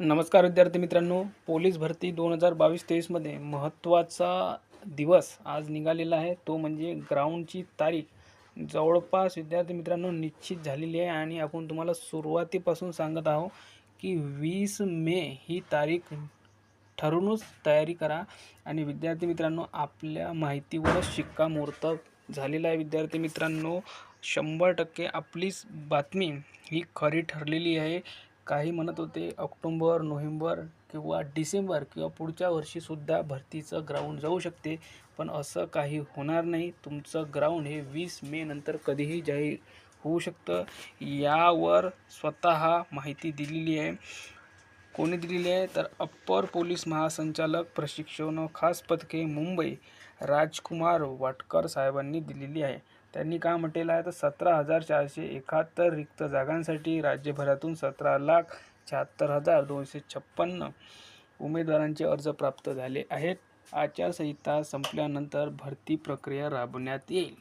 नमस्कार विद्यार्थी मित्रांनो. पोलीस भरती दोन हजार बावीस तेवीसमध्ये महत्त्वाचा दिवस आज निघालेला आहे. तो म्हणजे ग्राउंडची तारीख. जवळपास विद्यार्थी मित्रांनो निश्चित झालेली आहे आणि आपण तुम्हाला सुरुवातीपासून सांगत आहोत की वीस मे ही तारीख ठरूनच तयारी करा. आणि विद्यार्थी मित्रांनो आपल्या माहितीवरच शिक्कामोर्तब झालेला आहे. विद्यार्थी मित्रांनो शंभर टक्के आपलीच बातमी ही खरी ठरलेली आहे. काही म्हणत होते ऑक्टोंबर नोव्हेंबर किंवा डिसेंबर किंवा पुढच्या वर्षीसुद्धा भरतीचं ग्राउंड जाऊ शकते. पण असं काही होणार नाही. तुमचं ग्राउंड हे वीस मे नंतर कधीही जाहीर होऊ शकतं. यावर स्वतः माहिती दिलेली आहे. कोणी दिलेली आहे? तर अप्पर पोलीस महासंचालक प्रशिक्षण खास पथके मुंबई राजकुमार वाटकर साहेबांनी दिलेली आहे. त्यांनी काय म्हटलेलं आहे? तर सतरा हजार चारशे एकाहत्तर रिक्त जागांसाठी राज्यभरातून सतरा लाख शहात्तर हजार दोनशे छप्पन्न उमेदवारांचे अर्ज प्राप्त झाले आहेत. आचारसंहिता संपल्यानंतर भरती प्रक्रिया राबवण्यात येईल.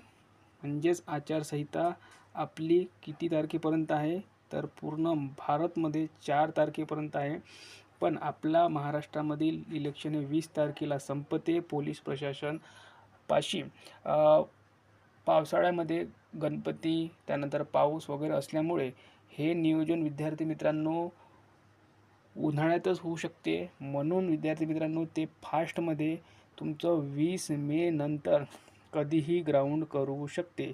म्हणजेच आचारसंहिता आपली किती तारखेपर्यंत आहे? तर पूर्ण भारतमध्ये चार तारखेपर्यंत आहे. पण आपला महाराष्ट्रामधील इलेक्शन हे वीस तारखेला संपते पोलीस प्रशासन पाशी. पावसाळ्यामध्ये गणपती त्यानंतर पाऊस वगैरे असल्यामुळे हे नियोजन विद्यार्थी मित्रांनो उन्हाळ्यातच होऊ शकते. म्हणून विद्यार्थी मित्रांनो ते फास्टमध्ये तुमचं वीस मे नंतर कधीही ग्राउंड करू शकते.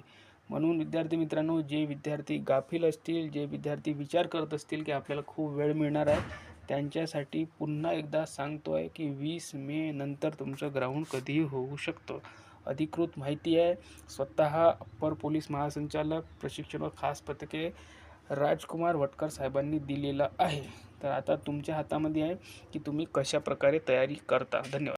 म्हणून विद्यार्थी मित्रांनो जे विद्यार्थी गाफील असतील जे विद्यार्थी विचार करत असतील की आपल्याला खूप वेळ मिळणार आहे त्यांच्यासाठी पुन्हा एकदा सांगतो आहे की वीस मे नंतर तुमचं ग्राउंड कधीही होऊ शकतं. अधिकृत माहिती आहे स्वतः अप्पर पोलीस महासंचालक प्रशिक्षण व खास पथके राजकुमार वटकर साहेबांनी दिलेला आहे। तर आता तुमच्या हातामध्ये आहे की तुम्ही कशा प्रकारे तयारी करता? धन्यवाद.